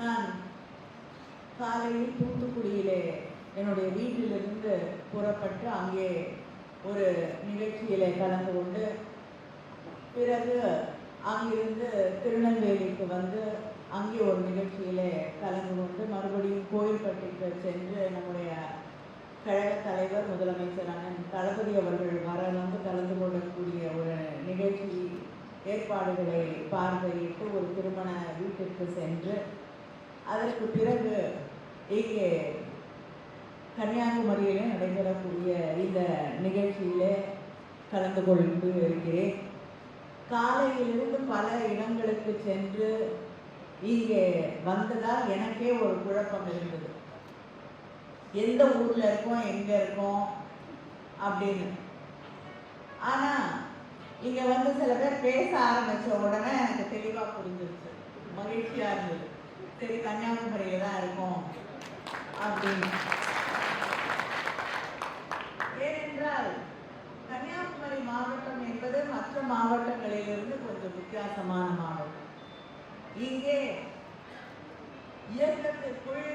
நான் காலையில் தூத்துக்குடியிலே என்னுடைய வீட்டிலிருந்து புறப்பட்டு அங்கே ஒரு நிகழ்ச்சியில் கலந்து கொண்டு பிறகு அங்கிருந்து திருநெல்வேலிக்கு வந்து அங்கே ஒரு நிகழ்ச்சியில் கலந்து கொண்டு மறுபடியும் கோயில்பட்டிக்கு சென்று நம்முடைய கழக தலைவர் முதலமைச்சர் அண்ணன் தளபதி அவர்கள் வர வந்து கலந்து கொள்ளக்கூடிய ஒரு நிகழ்ச்சி ஏற்பாடுகளை பார்வையிட்டு ஒரு திருமண வீட்டிற்கு சென்று அதற்கு பிறகு இங்கே கன்னியாகுமரியில் நடைபெறக்கூடிய இந்த நிகழ்ச்சியில் கலந்து கொண்டு இருக்கிறேன் காலையிலிருந்து பல இடங்களுக்கு சென்று இங்கே வந்ததால் எனக்கே ஒரு குழப்பம் இருந்தது. எந்த ஊரில் இருக்கோம் எங்கே இருக்கோம் அப்படின்னு. ஆனால் இங்கே வந்து சில பேர் பேச ஆரம்பித்த உடனே எனக்கு தெளிவாக புரிஞ்சிருச்சு. மகிழ்ச்சியாக இருந்தது. சரி கன்னியாகுமரியில தான் அப்படின்னு. ஏனென்றால் கன்னியாகுமரி மாவட்டம் என்பது மற்ற மாவட்டங்களிலிருந்து கொஞ்சம் வித்தியாசமான மாவட்டம். இங்கே இயக்கத்திற்குள்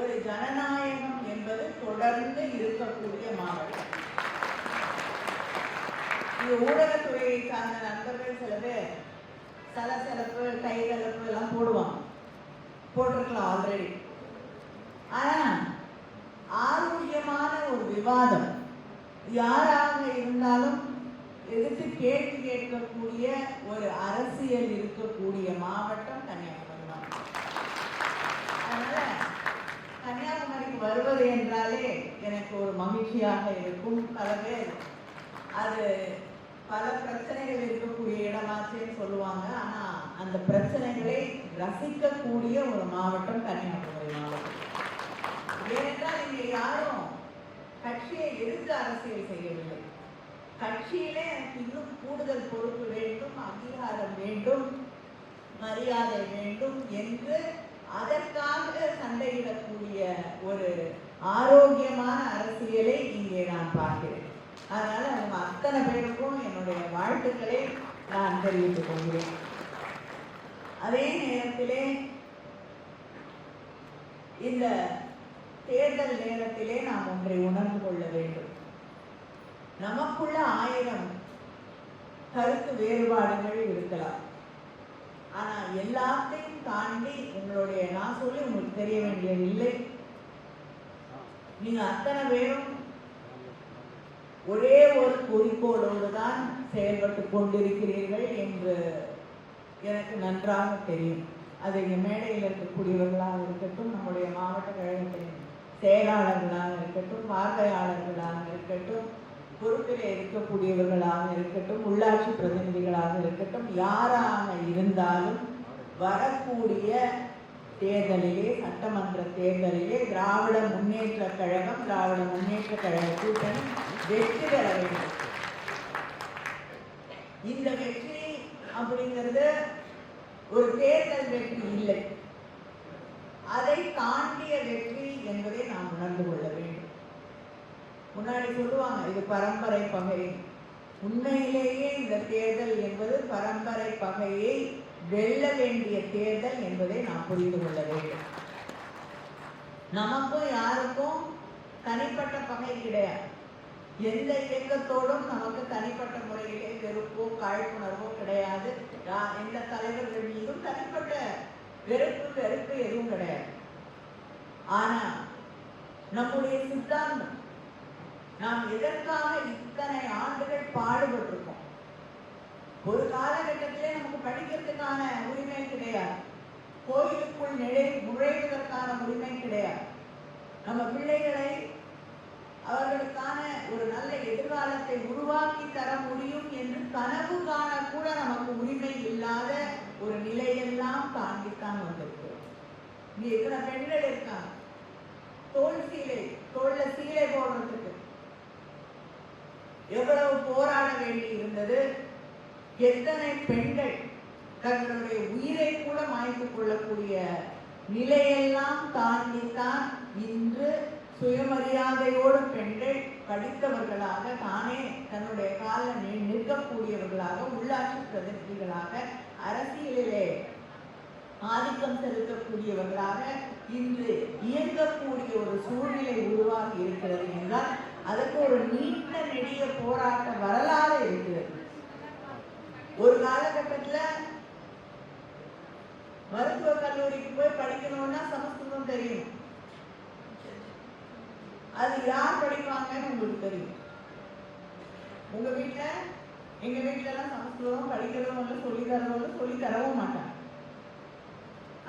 ஒரு ஜனநாயகம் என்பது தொடர்ந்து இருக்கக்கூடிய மாவட்டம். இது ஊடகத்துறையை சார்ந்த நண்பர்கள் சில பேர் சலசலப்பு கைகலப்பு எல்லாம் போடுவாங்க. போட்டிருக்கலாம் ஆல்ரெடி ஆனால் ஆரோக்கியமான ஒரு விவாதம். யாராக இருந்தாலும் எதிர்த்து கேட்டு கேட்கக்கூடிய ஒரு அரசியல் இருக்கக்கூடிய மாவட்டம் கன்னியாகுமரி மாவட்டம் அதனால கன்னியாகுமரிக்கு வருவது என்றாலே எனக்கு ஒரு மகிழ்ச்சியாக இருக்கும். பல பேர் அது பல பிரச்சனைகள் இருக்கக்கூடிய இடமாச்சேன்னு சொல்லுவாங்க. ஆனால் அந்த பிரச்சனைகளை ரசிக்கக்கூடிய ஒரு மாவட்டம் கன்னியாகுமரி மாவட்டம். ஏனென்றால் இங்கே யாரும் கட்சியை எதிர்த்து அரசியல் செய்யவில்லை. கட்சியிலே எனக்கு இன்னும் கூடுதல் பொறுப்பு வேண்டும் அங்கீகாரம் வேண்டும் மரியாதை வேண்டும் என்று அதற்காக சண்டையிடக்கூடிய ஒரு ஆரோக்கியமான அரசியலை இங்கே நான் பார்க்கிறேன். அதனால அவங்க அத்தனை பேருக்கும் என்னுடைய வாழ்த்துக்களை நான் தெரிவித்துக் கொள்கிறேன். அதே நேரத்திலே இந்த தேர்தல் நேரத்திலே நாம் ஒன்றை உணர்ந்து கொள்ள வேண்டும். நமக்குள்ள ஆயிரம் கருத்து வேறுபாடுகள் இருக்கலாம். ஆனா எல்லாத்தையும் தாண்டி உங்களுடைய நான் சொல்லி உங்களுக்கு தெரிய வேண்டியதில்லை நீங்க அத்தனை பேரும் ஒரே ஒரு குறிக்கோளோடு தான் செயல்பட்டு கொண்டிருக்கிறீர்கள் என்று எனக்கு நன்றாக தெரியும். அது மேடையில் இருக்கக்கூடியவர்களாக இருக்கட்டும் நம்முடைய மாவட்ட கழகத்தின் செயலாளர்களாக இருக்கட்டும் பார்வையாளர்களாக இருக்கட்டும் பொறுப்பில் இருக்கக்கூடியவர்களாக இருக்கட்டும் உள்ளாட்சி பிரதிநிதிகளாக இருக்கட்டும் யாராக இருந்தாலும் வரக்கூடிய தேர்தலிலே சட்டமன்ற தேர்தலிலே திராவிட முன்னேற்ற கழகம் திராவிட முன்னேற்ற கழக கூட்டணி வெற்றி பெற வேண்டும். இந்த வெற்றி அப்படிங்கிறது ஒரு தேர்தல் வெற்றி இல்லை. அதை தாண்டிய வெற்றி என்பதை நாம் உணர்ந்து கொள்ள வேண்டும். முன்னாடி சொல்லுவாங்க இது பரம்பரை பகை. உண்மையிலேயே இந்த தேர்தல் என்பது பரம்பரை பகையை வெல்ல வேண்டிய தேர்தல் என்பதை நாம் புரிந்து கொள்ள வேண்டும். நமக்கும் யாருக்கும் தனிப்பட்ட பகை கிடையாது. எந்த இயக்கத்தோடும் நமக்கு தனிப்பட்ட முறையிலே வெறுப்போ காழ்ப்புணர்வோ கிடையாது. எந்த தலைவர்கள் மீதும் தனிப்பட்ட வெறுப்பு வெறுப்பு எதுவும் கிடையாது. ஆனா நம்முடைய சித்தாந்தம் நாம் எதற்காக இத்தனை ஆண்டுகள் பாடுபட்டிருக்கோம்? ஒரு காலகட்டத்திலே நமக்கு படிக்கிறதுக்கான உரிமை கிடையாது. கோயிலுக்குள் நிழை நுழைவதற்கான உரிமை கிடையாது. நம்ம பிள்ளைகளை அவர்களுக்கான ஒரு நல்ல எதிர்காலத்தை உருவாக்கி தர முடியும் என்று கனவு காண கூட நமக்கு உரிமை இல்லாத ஒரு நிலையெல்லாம் தாண்டித்தான் வந்திருக்கிறோம். இங்க இத்தனை பெண்கள் இருக்காங்க? தோல் சீலை தோல்ல சீலை போடுறதுக்கு. எவ்வளவு போராட வேண்டி இருந்தது? எத்தனை பெண்கள் தங்களுடைய உயிரை கூட மாய்த்து கொள்ளக்கூடிய நிலையெல்லாம் தாண்டித்தான் இன்று சுயமரியாதையோடு பெண்கள் படித்தவர்களாக தானே தன்னுடைய காலில் நிற்கக்கூடியவர்களாக உள்ளாட்சி பிரதிநிதிகளாக அரசியலிலே ஆதிக்கம் செலுத்தக்கூடியவர்களாக இன்று இயங்கக்கூடிய ஒரு சூழ்நிலை உருவாகி இருக்கிறது என்றால் அதற்கு ஒரு நீண்ட நெடிய போராட்ட வரலாறு இருக்கிறது. ஒரு காலகட்டத்துல மருத்துவ கல்லூரிக்கு போய் படிக்கணும்னா சமஸ்கிருதம் தெரியும். அது யார் படிப்பாங்கன்னு உங்களுக்கு தெரியும். உங்க வீட்டில் எங்க வீட்டிலலாம் எல்லாம் சமஸ்கிருதம் படிக்கிறதும் இல்லை சொல்லி தரவும் இல்லை சொல்லி தரவும் மாட்டாங்க.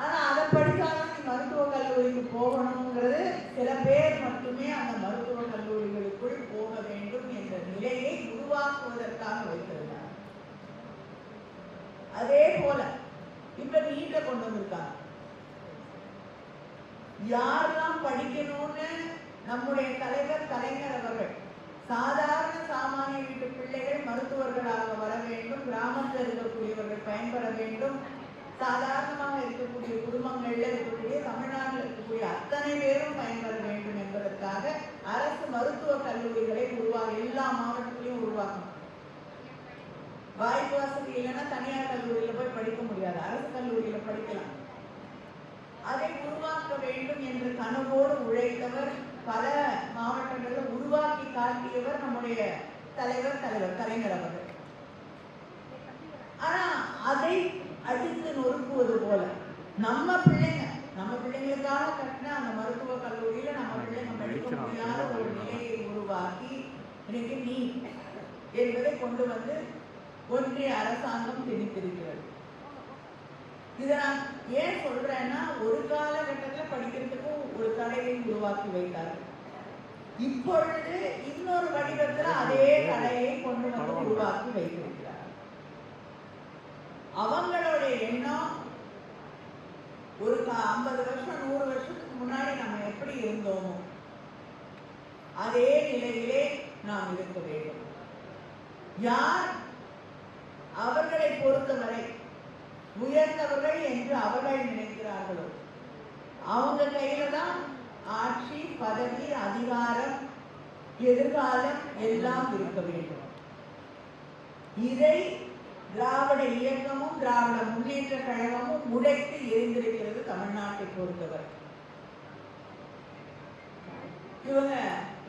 ஆனா அதை படிச்சாலும் நீ மருத்துவ கல்லூரிக்கு போகணுங்கிறது சில பேர் மட்டுமே அந்த மருத்துவ கல்லூரிகளுக்குள் போக வேண்டும் என்ற நிலையை உருவாக்குவதற்காக வைத்திருந்தார். அதே போல இப்ப நீட்ட கொண்டு வந்திருக்காங்க. யாரெல்லாம் படிக்கணும்னு நம்முடைய தலைவர் கலைஞர் அவர்கள் சாதாரண சாமானிய வீட்டு பிள்ளைகள் மருத்துவர்களாக வர வேண்டும் கிராமத்தில் இருக்கக்கூடியவர்கள் பயன்பெற வேண்டும். சாதாரணமாக இருக்கக்கூடிய குடும்பங்கள்ல இருக்கக்கூடிய தமிழ்நாட்டில் இருக்கக்கூடிய அத்தனை பேரும் பயன்பெற வேண்டும் என்பதற்காக அரசு மருத்துவ கல்லூரிகளை உருவாக எல்லா மாவட்டத்திலையும் உருவாக்கும் வாய்ப்பு வசதி இல்லைன்னா தனியார் கல்லூரியில போய் படிக்க முடியாது. அரசு கல்லூரியில படிக்கலாம். அதை உருவாக்க வேண்டும் என்று கனவோடு உழைத்தவர் பல மாவட்டங்களில் உருவாக்கி காட்டியவர் நம்முடைய தலைவர் தலைவர் கலைஞர் அவர்கள். ஆனா அதை அடித்து நொறுக்குவது போல நம்ம பிள்ளைங்க நம்ம பிள்ளைங்களுக்காக கட்டின அந்த மருத்துவ கல்லூரியில நம்ம பிள்ளைங்க படிக்க முடியாத ஒரு நிலையை உருவாக்கி இன்னைக்கு நீ என்பதை கொண்டு வந்து ஒன்றிய அரசாங்கம் திணித்திருக்கிறது. இதை நான் ஏன் சொல்றேன்னா ஒரு காலகட்டத்துல படிக்கிறதுக்கும் ஒரு கலையை உருவாக்கி வைத்தார். இப்பொழுது இன்னொரு வடிவத்தில் அதே கலையை கொண்டு வந்து உருவாக்கி வைத்திருக்கிறார் அவங்களுடைய எண்ணம் ஒரு ஐம்பது வருஷம் நூறு வருஷத்துக்கு முன்னாடி நம்ம எப்படி இருந்தோமோ அதே நிலையிலே நாம் இருக்க வேண்டும். யார் அவர்களை பொறுத்தவரை உயர்ந்தவர்கள் என்று அவர்கள் நினைக்கிறார்களோ? அவங்க கையில தான் ஆட்சி பதவி அதிகாரம் எதிர்காலம் எல்லாம் இருக்க வேண்டும். இதை திராவிட இயக்கமும் திராவிட முன்னேற்ற கழகமும் முடைத்து எரிந்திருக்கிறது தமிழ்நாட்டை பொறுத்தவரை. இவங்க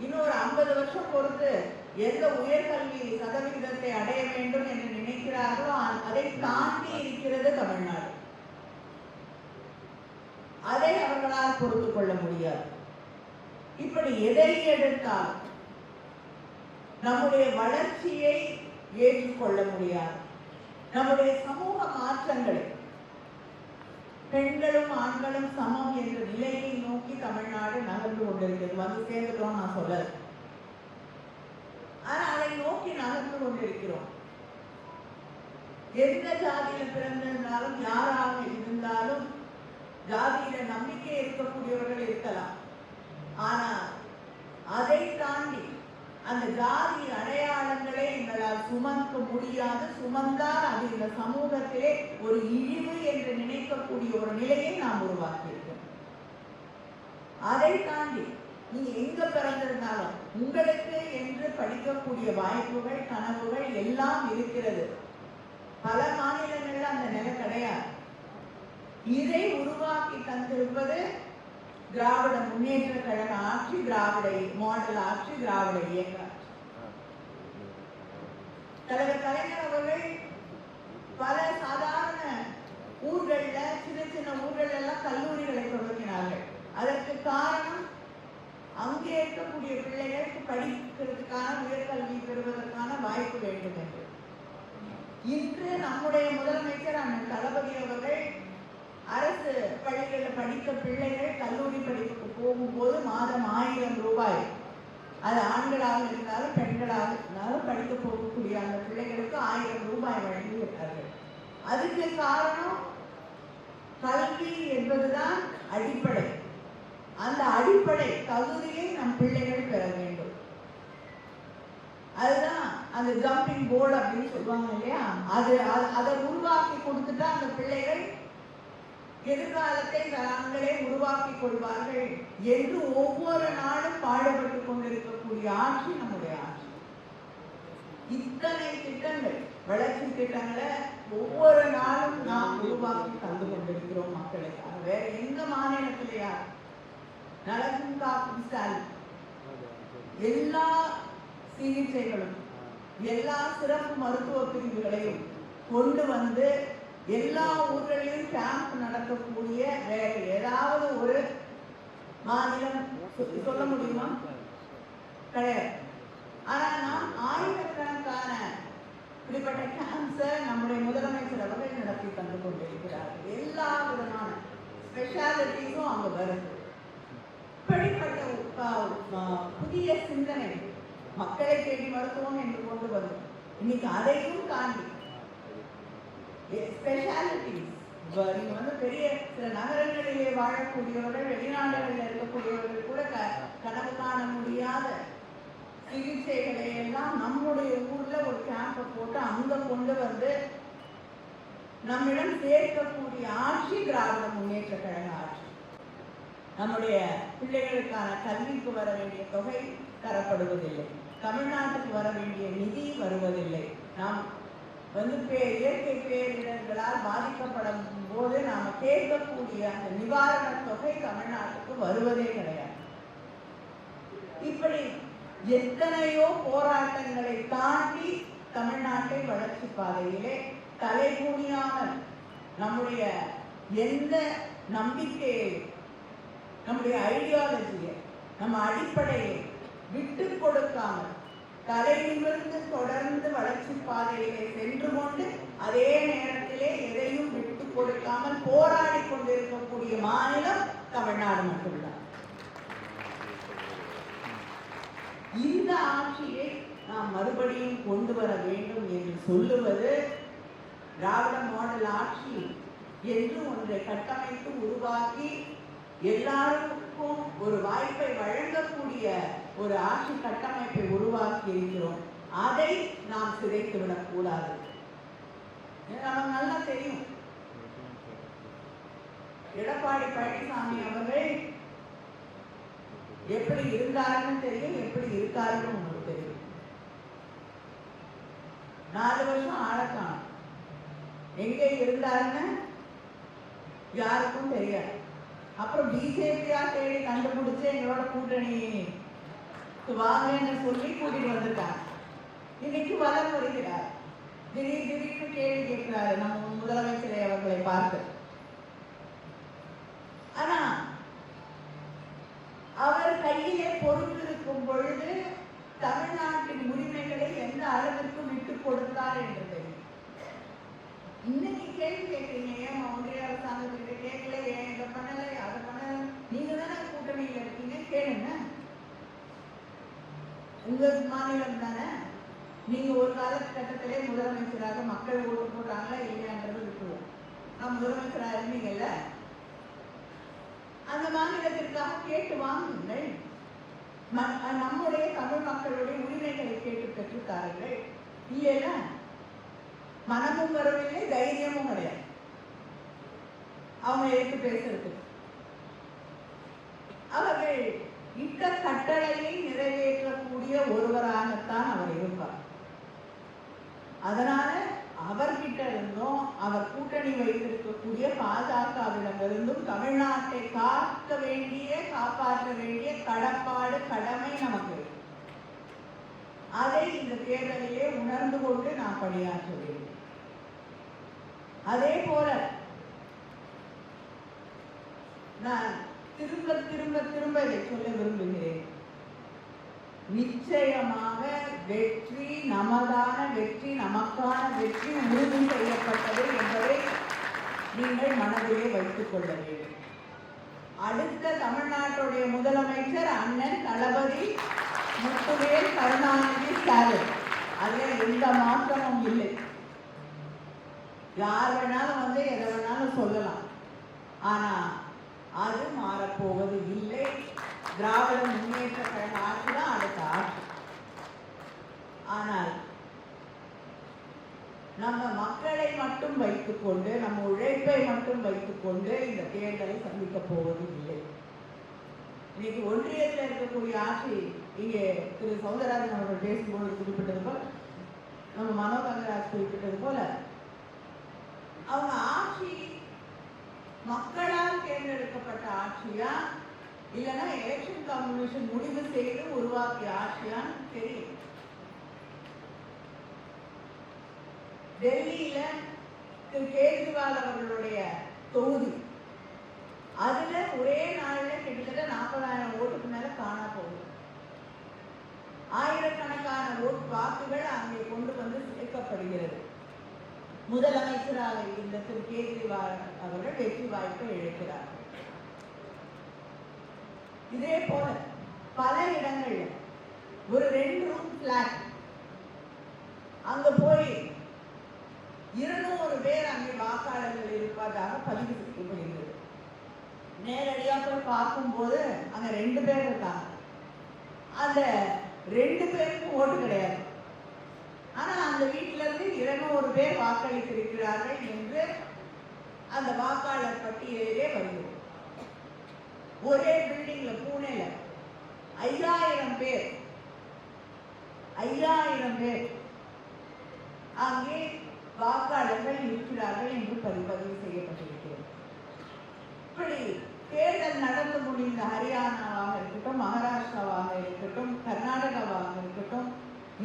இன்னொரு ஐம்பது வருஷம் பொறுத்து எந்த உயர்கல்வி சதவிகிதத்தை அடைய வேண்டும் என்று நினைக்கிறார்களோ அதை தாண்டி இருக்கிறது தமிழ்நாடு. அதை அவர்களால் பொறுத்து கொள்ள முடியாது. இப்படி எதை எடுத்தால் நம்முடைய வளர்ச்சியை ஏற்றுக்கொள்ள முடியாது. நம்முடைய சமூக மாற்றங்களை பெண்களும் ஆண்களும் சமம் என்ற நிலையை நோக்கி தமிழ்நாடு நகர்ந்து கொண்டிருக்கிறது. வந்து சேர்ந்துட்டோம் நான் சொல்லல. ஆனா அதை நோக்கி நகர்ந்து கொண்டிருக்கிறோம். எந்த ஜாதியில பிறந்திருந்தாலும் யாராக இருந்தாலும் ஜாதியில நம்பிக்கை இருக்கக்கூடியவர்கள் இருக்கலாம். ஆனா அதை தாண்டி அந்த ஜாதி அடையாளங்களை எங்களால் சுமக்க முடியாது. சுமந்தால் அது இந்த சமூகத்திலே ஒரு இழிவு என்று நினைக்கக்கூடிய ஒரு நிலையை நாம் உருவாக்கியிருக்கோம் அதை தாண்டி நீ எங்க பிறந்திருந்தாலும் உங்களுக்கு என்று படிக்கக்கூடிய வாய்ப்புகள் கனவுகள் எல்லாம் இருக்கிறது. பல மாநிலங்கள்ல அந்த நிலை கிடையாது. இதை உருவாக்கி தந்திருப்பது திராவிட முன்னேற்ற கழக ஆட்சி திராவிட மாடல் ஆட்சி திராவிட இயக்க ஆட்சி. தலைவர் கலைஞர் அவர்கள் பல சாதாரண ஊர்கள்ல சின்ன சின்ன ஊர்கள் எல்லாம் கல்லூரிகளை தொடங்கினார்கள் அதற்கு காரணம் அங்கே இருக்கக்கூடிய பிள்ளைகளுக்கு படிக்கிறதுக்கான உயர்கல்வி பெறுவதற்கான வாய்ப்பு வேண்டும் என்று. இன்று நம்முடைய முதலமைச்சர் அண்ணன் தளபதி அவர்கள் அரசு பள்ளிகளில் படித்த பிள்ளைகள் கல்லூரி படிப்புக்கு போகும்போது மாதம் ஆயிரம் ரூபாய். அது ஆண்களாக இருந்தாலும் பெண்களாக இருந்தாலும் படிக்க போகக்கூடிய அந்த பிள்ளைகளுக்கு ஆயிரம் ரூபாய் வழங்கி விட்டார்கள் அதுக்கு காரணம் கல்வி என்பதுதான் அடிப்படை. அந்த அடிப்படை தகுதியை நம் பிள்ளைகள் பெற வேண்டும். அதுதான் அந்த ஜம்பிங் போர்டு அப்படின்னு சொல்லுவாங்க இல்லையா? அது அதை உருவாக்கி கொடுத்துட்டா அந்த பிள்ளைகள் எதிர்காலத்தை தாங்களே உருவாக்கி கொள்வார்கள் என்று ஒவ்வொரு நாளும் பாடுபட்டு கொண்டிருக்கக்கூடிய ஆட்சி நம்முடைய ஆட்சி. இத்தனை திட்டங்கள் வளர்ச்சி திட்டங்களை ஒவ்வொரு நாளும் நாம் உருவாக்கி தந்து கொண்டிருக்கிறோம் மக்களுக்காக. வேற எந்த மாநிலத்திலேயா நலக்கும் காக்கும் ஸ்டாலின் எல்லா சிகிச்சைகளும் எல்லா சிறப்பு மருத்துவ பிரிவுகளையும் கொண்டு வந்து எல்லா ஊர்களிலும் கேம்ப் நடக்கக்கூடிய வேற ஏதாவது ஒரு மாநிலம் சொல்ல முடியுமா? கிடையாது. ஆனா நாம் ஆயிரக்கணக்கான இப்படிப்பட்ட கேம்ப்ஸை நம்முடைய முதலமைச்சர் அவர்கள் நடத்தி தந்து கொண்டிருக்கிறார். எல்லா விதமான ஸ்பெஷாலிட்டிஸும் அங்க வருது. புதிய சிந்தனை. மக்களை தேடி மருத்துவம் என்று கொண்டு வரும் இன்னைக்கு அதையும் தாண்டி ஸ்பெஷாலிட்டிஸ் நீங்க வந்து பெரிய சில நகரங்களிலே வாழக்கூடியவர்கள் வெளிநாடுகளில் இருக்கக்கூடியவர்கள் கூட க கனவு காண முடியாத சிகிச்சைகளை எல்லாம் நம்முடைய ஊர்ல ஒரு கேம்பை போட்டு அங்க கொண்டு வந்து நம்மிடம் சேர்க்கக்கூடிய ஆட்சி திராவிட முன்னேற்ற கழக ஆட்சி. நம்முடைய பிள்ளைகளுக்கான கல்விக்கு வர வேண்டிய தொகை தரப்படுவதில்லை. தமிழ்நாட்டுக்கு வர வேண்டிய நிதி வருவதில்லை. நாம் வந்து பே இயற்கை பேரிடர்களால் பாதிக்கப்படும் போது நாம் கேட்கக்கூடிய அந்த நிவாரணத் தொகை தமிழ்நாட்டுக்கு வருவதே கிடையாது. இப்படி எத்தனையோ போராட்டங்களை தாண்டி தமிழ்நாட்டை வளர்ச்சி பாதையிலே தலைகுனியாமல் நம்முடைய எந்த நம்பிக்கையை நம்முடைய ஐடியாலஜியை நம்ம அடிப்படையை விட்டு கொடுக்காமல் தலை நிமிர்ந்து தொடர்ந்து வளர்ச்சி பாதையிலே சென்று கொண்டு அதே நேரத்திலே எதையும் விட்டு கொடுக்காமல் போராடி கொண்டிருக்கக்கூடிய மாநிலம் தமிழ்நாடு மட்டும்தான். இந்த ஆட்சியை நாம் மறுபடியும் கொண்டு வர வேண்டும் என்று சொல்லுவது திராவிட மாடல் ஆட்சி என்று ஒன்றை கட்டமைத்து உருவாக்கி எல்லாருக்கும் ஒரு வாய்ப்பை வழங்கக்கூடிய ஒரு ஆட்சி கட்டமைப்பை உருவாக்கி இருக்கிறோம். அதை நாம் சிதைத்து விடக்கூடாது. ஏன்னா நமக்கு நல்லா தெரியும். எடப்பாடி பழனிசாமி அவர்கள் எப்படி இருந்தாருன்னு தெரியும் எப்படி இருக்காருன்னு உங்களுக்கு தெரியும். நாலு வருஷம் ஆழக்கான எங்கே இருந்தாருன்னு யாருக்கும் தெரியாது. அப்புறம் பிஜேபியா தேடி கண்டுபிடிச்சு எங்களோட கூட்டணி வாங்கன்னு சொல்லி கூட்டிட்டு வந்திருக்காங்க இன்னைக்கு வளம் வருகிறார் திடீர் திடீர்னு கேள்வி கேட்கிறாரு நம்ம முதலமைச்சரை அவர்களை பார்த்து. ஆனா அவர் கையிலே பொறுத்திருக்கும் பொழுது தமிழ்நாட்டின் உரிமைகளை எந்த அளவிற்கு விட்டு கொடுத்தார் என்று இன்னைக்கு கேள்வி கேட்குறீங்க ஏன் ஒன்றிய அரசாங்கத்துக்கிட்ட கேட்கல ஏன் இதை பண்ணலை அதை பண்ணல? நீங்கள் தானே கூட்டணியில் இருக்கீங்க கேளுங்க. உங்கள் மாநிலம் தானே? நீங்கள் ஒரு காலகட்டத்திலே முதலமைச்சராக மக்கள் ஓட்டு போட்டாங்களா இல்லையான்றது விட்டுருவோம். நான் முதலமைச்சராக இருந்தீங்கல்ல? அந்த மாநிலத்திற்காக கேட்டு வாங்குங்கள். நம்முடைய தமிழ் மக்களுடைய உரிமைகளை கேட்டு பெற்றுத்தாருங்கள் இல்லையா மனமும் வரவில்லை தைரியமும் கிடையாது. அவங்க எடுத்து பேசுறது? அவர்கள் இட்ட கட்டளையை நிறைவேற்றக்கூடிய ஒருவராகத்தான் அவர் இருப்பார். அதனால அவர்கிட்ட இருந்தும் அவர் கூட்டணி வைத்திருக்கக்கூடிய பாஜகவிடமிருந்தும் தமிழ்நாட்டை காக்க வேண்டிய காப்பாற்ற வேண்டிய கடப்பாடு கடமை நமக்கு இருக்கு. அதை இந்த தேர்தலிலே உணர்ந்து கொண்டு நாம் பணியாற்ற வேண்டும் அதே போல நான் திரும்ப திரும்ப திரும்ப இதை சொல்ல விரும்புகிறேன். நிச்சயமாக வெற்றி நமதான வெற்றி நமக்கான வெற்றி உறுதி செய்யப்பட்டது என்பதை நீங்கள் மனதிலே வைத்துக் கொள்ள வேண்டும். அடுத்த தமிழ்நாட்டுடைய முதலமைச்சர் அண்ணன் தளபதி முத்துவேல் கருணாநிதி ஸ்டாலின் அதுல எந்த மாற்றமும் இல்லை. யார் வேணாலும் வந்து எதை வேணாலும் சொல்லலாம். ஆனா அது மாறப்போவது இல்லை. திராவிட முன்னேற்ற கழக ஆட்சி தான் அடுத்த ஆட்சி. ஆனால் நம்ம மக்களை மட்டும் வைத்துக்கொண்டு நம்ம உழைப்பை மட்டும் வைத்துக்கொண்டு இந்த தேர்தலை சந்திக்க போவது இல்லை. இன்னைக்கு ஒன்றியத்தில் இருக்கக்கூடிய ஆட்சி இங்கே திரு சௌந்தரராஜன் அவர்கள் பேசும்போது குறிப்பிட்டது போல் நம்ம மனோ தங்கராஜ் குறிப்பிட்டது போல அவங்க ஆட்சி மக்களால் தேர்ந்தெடுக்கப்பட்ட ஆட்சியா இல்லைன்னா எலெக்ஷன் காம்பினேஷன் முடிவு செய்து உருவாக்கிய ஆட்சியான்னு தெரியும் டெல்லியில திரு கேஜ்ரிவால் அவர்களுடைய தொகுதி. அதுல ஒரே நாள்ல கிட்டத்தட்ட நாற்பதாயிரம் ஓட்டுக்கு மேல காணா போகுது. ஆயிரக்கணக்கான ஓட் வாக்குகள் அங்கே கொண்டு வந்து சேர்க்கப்படுகிறது. முதலமைச்சராக இருந்த திரு கேஜ்ரிவால் அவர்கள் வெற்றி வாய்ப்பை இழக்கிறார். இதே போல பல இடங்கள்ல ஒரு ரெண்டு ரூம் பிளாட் அங்க போய் இருநூறு பேர் அங்கே வாக்காளர்கள் இருப்பதாக பதிவு செய்யப்படுகிறது. நேரடியா போய் பார்க்கும்போது அங்க ரெண்டு பேர் இருக்காங்க. அந்த ரெண்டு பேருக்கும் ஓட்டு கிடையாது. ஆனால் அந்த வீட்டிலிருந்து இருநூறு பேர் வாக்களித்திருக்கிறார்கள் என்று அந்த வாக்காளர் பட்டியலிலே வருகிறோம் ஒரே பில்டிங்ல பூனேல ஐயாயிரம் பேர் ஐயாயிரம் பேர் அங்கே வாக்காளர்கள் இருக்கிறார்கள் என்று பதிவு செய்யப்பட்டிருக்கிறது. இப்படி தேர்தல் நடந்து முடிந்த ஹரியானாவாக இருக்கட்டும் மகாராஷ்டிராவாக இருக்கட்டும் கர்நாடகாவாக இருக்கட்டும்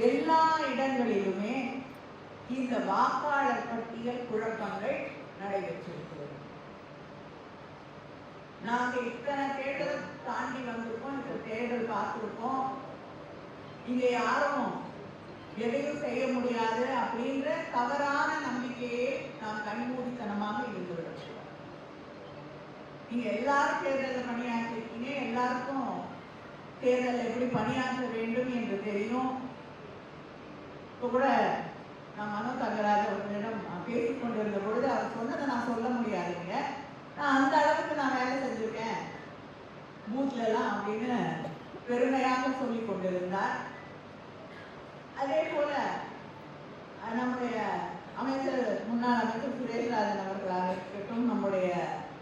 எல்லா இடங்களிலுமே இந்த வாக்காளர் பட்டியல் குழப்பங்கள் நடைபெற்றிருக்கிறது. நாங்க இத்தனை தேர்தல் தாண்டி வந்திருக்கோம் இந்த தேர்தல் பார்த்திருக்கோம். இங்க யாரும் எதையும் செய்ய முடியாது அப்படின்ற தவறான நம்பிக்கையே நாம் கண்மூடித்தனமாக இருந்துவிடும் நீங்கள் எல்லாரும் தேர்தலில் பணியாற்றிருக்கீங்க எல்லாருக்கும் தேர்தலில் எப்படி பணியாற்ற வேண்டும் என்று தெரியும். இப்போ கூட நான் மனோ தங்கராஜ் அவர்களிடம் பேசிக்கொண்டிருந்த பொழுது அவர் சொன்னதை நான் சொல்ல முடியாதுங்க. நான் அந்த அளவுக்கு நான் வேலை செஞ்சுருக்கேன். பூத்லலாம் அப்படின்னு பெருமையாக சொல்லி கொண்டிருந்தார். அதே போல நம்முடைய அமைச்சர் முன்னாள் அமைச்சர் சுரேஷ்ராஜன் அவர்களாக இருக்கட்டும் நம்முடைய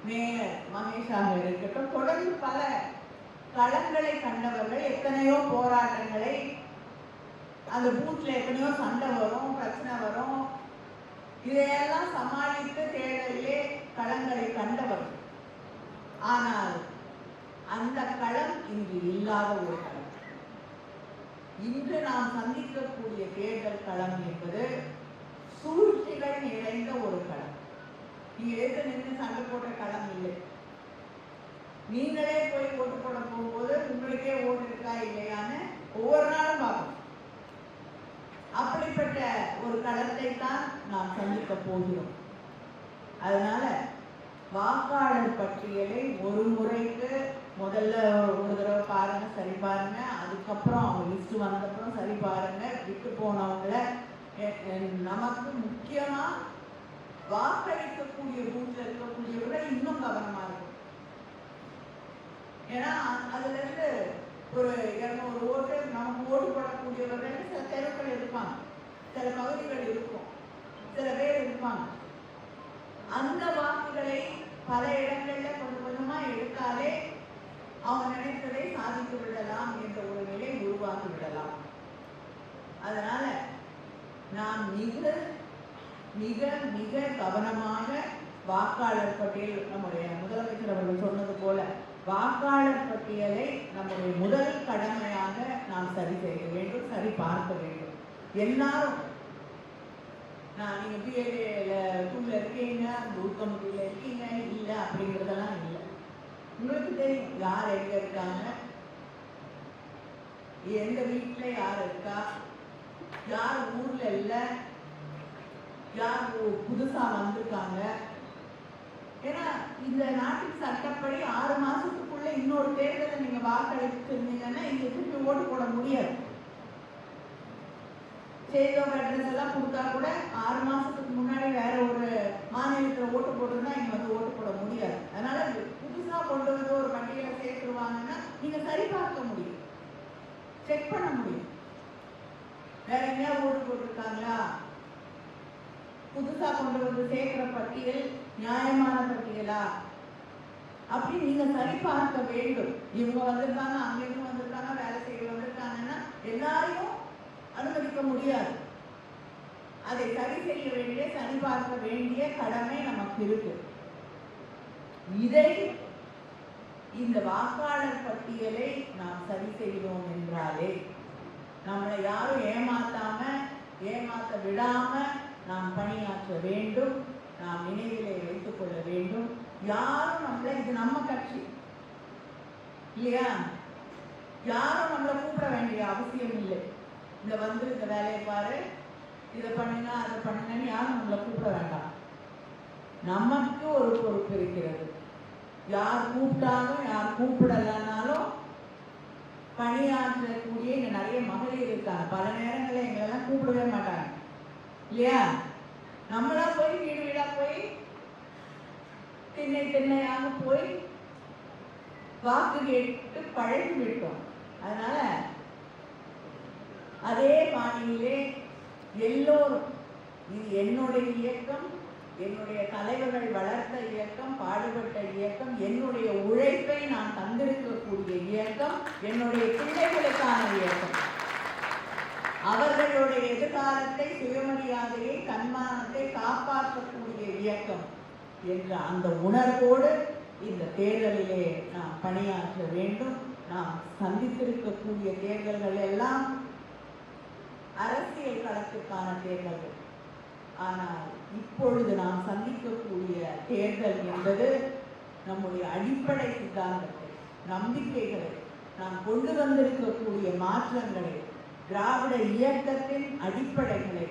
மேயர் மகேஷாக இருக்கட்டும் தொடர்ந்து பல களங்களை கண்டவர்கள் எத்தனையோ போராட்டங்களை அந்த பூத்ல எத்தனையோ சண்டை வரும் பிரச்சனை வரும். இதையெல்லாம் சமாளித்து தேர்தலிலே களங்களை கண்டவர் ஆனால் அந்த களம் இன்று இல்லாத ஒரு களம். இன்று நாம் சந்திக்கக்கூடிய தேர்தல் களம் என்பது சூழ்ச்சிகள் நிறைந்த ஒரு களம். நீ எதிர்த்து நின்று சண்டை போட்ட களம் இல்லை. நீங்களே போய் ஓட்டு போட போகும்போது உங்களுக்கே ஓட்டு இருக்கா இல்லையான்னு ஒவ்வொரு நாளும் பார்க்கணும் அப்படிப்பட்ட ஒரு களத்தை தான் நாம் சந்திக்க போகிறோம். அதனால வாக்காளர் பட்டியலை ஒரு முறைக்கு முதல்ல ஒரு தடவை பாருங்க சரி பாருங்க. அதுக்கப்புறம் அவங்க லிஸ்ட் வந்தப்புறம் சரி பாருங்க. விட்டு போனவங்கள நமக்கு முக்கியமா வாக்களிக்கக்கூடிய பூத்துல இருக்கக்கூடியவர்கள் இன்னும் கவனமா இருக்கும். ஏன்னா அதுல இருந்து ஒரு இருநூறு ஓட்டு நமக்கு ஓட்டு போடக்கூடியவர்கள் சில தெருக்கள் இருப்பாங்க. சில பகுதிகள் இருக்கும். சில பேர் இருப்பாங்க. அந்த வாக்குகளை பல இடங்கள்ல கொஞ்சம் கொஞ்சமா எடுத்தாலே அவங்க நினைத்ததை சாதித்து விடலாம் என்ற ஒரு நிலை உருவாக்கி விடலாம். அதனால நாம் மிக மிக மிக கவனமாக வாக்காளர் பட்டியல் நம்முடைய முதலமைச்சர் அவர்கள் சொன்னது போல வாக்காளர் பட்டியலை நம்முடைய முதல் கடமையாக நாம் சரி செய்ய வேண்டும் சரி பார்க்க வேண்டும். எல்லாரும் நான் நீங்கள் பிஎல்ஏல இருக்கீங்க பூத் கமிட்டியில இருக்கீங்க இல்ல அப்படிங்கிறதெல்லாம் இல்லை. உங்களுக்கு தெரியும் யார் எங்கே இருக்காங்க? எந்த வீட்டுல யார் இருக்கா? யார் ஊர்ல இல்லை? யார் புதுசாக புதுசா வந்திருக்காங்க? ஏன்னா இந்த நாட்டின் சட்டப்படி ஆறு மாசத்துக்குள்ள இன்னொரு தேர்தலை நீங்க வாக்களித்திருந்தீங்கன்னா இங்க திருப்பி ஓட்டு போட முடியாது. சேதோக அட்ரஸ் எல்லாம் கொடுத்தா கூட ஆறு மாசத்துக்கு முன்னாடி வேற ஒரு மாநிலத்தில் ஓட்டு போட்டுருந்தா இங்க வந்து ஓட்டு போட முடியாது. அதனால புதுசா கொண்டு வந்து ஒரு பட்டியலை சேர்த்துருவாங்கன்னா நீங்க சரி பார்க்க முடியும். செக் பண்ண முடியும். வேற எங்கேயா ஓட்டு போட்டிருக்காங்களா? புதுசா கொண்டு வந்து சேர்க்கிற பட்டியல் நியாயமான பட்டியலா? அப்படி நீங்க சரி பார்க்க வேண்டும். இவங்க வந்திருக்காங்க அங்கிருந்து வந்திருக்காங்க வேலை செய்ய வந்திருக்காங்கன்னா எல்லாரையும் அனுமதிக்க முடியாது. அதை சரி செய்ய வேண்டிய சரிபார்க்க வேண்டிய கடமை நமக்கு இருக்கு. இதை இந்த வாக்காளர் பட்டியலை நாம் சரி செய்தோம் என்றாலே நம்மளை யாரும் ஏமாத்தாம ஏமாத்த விடாம நாம் பணியாற்ற வேண்டும் நாம் நினைவிலே வைத்துக் கொள்ள வேண்டும். யாரும் நம்மளை இது நம்ம கட்சி. இல்லையா? யாரும் நம்மளை கூப்பிட வேண்டிய அவசியம் இல்லை. இந்த வந்து இந்த வேலையை பாரு இதை பண்ணுங்க அதை பண்ணுங்கன்னு யாரும் நம்மளை கூப்பிட வேண்டாம். நமக்கு ஒரு பொறுப்பு இருக்கிறது. யார் கூப்பிட்டாலும் யார் கூப்பிடலனாலும் பணியாற்றக்கூடிய இங்கே நிறைய மகளிர் இருக்காங்க. பல நேரங்களில் எங்களெல்லாம் கூப்பிடவே மாட்டாங்க. இல்லையா? நம்மளா போய் வீடு வீடா போய் திண்ணை திண்ணையாக போய் வாக்கு கேட்டு பழகி விட்டோம். அதனால அதே பாணியிலே எல்லோரும் இது என்னுடைய இயக்கம் என்னுடைய தலைவர்கள் வளர்த்த இயக்கம் பாடுபட்ட இயக்கம் என்னுடைய உழைப்பை நான் தந்திருக்கக்கூடிய இயக்கம் என்னுடைய பிள்ளைகளுக்கான இயக்கம். அவர்களுடைய எதிர்காலத்தை சுயமரியாதையை தன்மானத்தை காப்பாற்றக்கூடிய இயக்கம் என்ற அந்த உணர்வோடு இந்த தேர்தலிலே நாம் பணியாற்ற வேண்டும். நாம் சந்தித்திருக்கக்கூடிய தேர்தல்கள் எல்லாம் அரசியல் களத்துக்கான தேர்தல்கள். ஆனால் இப்பொழுது நாம் சந்திக்கக்கூடிய தேர்தல் என்பது நம்முடைய அடிப்படை சித்தாந்தத்தை நம்பிக்கைகளை நாம் கொண்டு வந்திருக்கக்கூடிய மாற்றங்களை திராவிட இயக்கத்தின் அடிப்படைகளை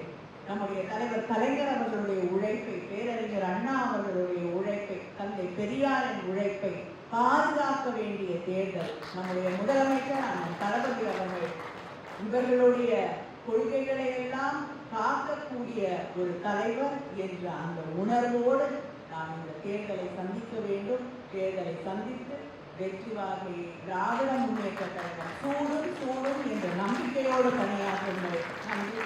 நம்முடைய தலைவர் கலைஞர் அவர்களுடைய உழைப்பை பேரறிஞர் அண்ணா அவர்களுடைய உழைப்பை தந்தை பெரியாரின் உழைப்பை பாதுகாக்க வேண்டிய தேர்தல் நம்முடைய முதலமைச்சர் அண்ணன் தளபதி அவர்கள் இவர்களுடைய கொள்கைகளை எல்லாம் காக்கக்கூடிய ஒரு தலைவர் என்ற அந்த உணர்வோடு நாம் இந்த தேர்தலை சந்திக்க வேண்டும் தேர்தலை சந்தித்து வெற்றி வாகை திராவிட முன்னேற்ற கழகம் சூடும் சூடும் என்ற நம்பிக்கையோடு பணியாற்றும் நன்றி.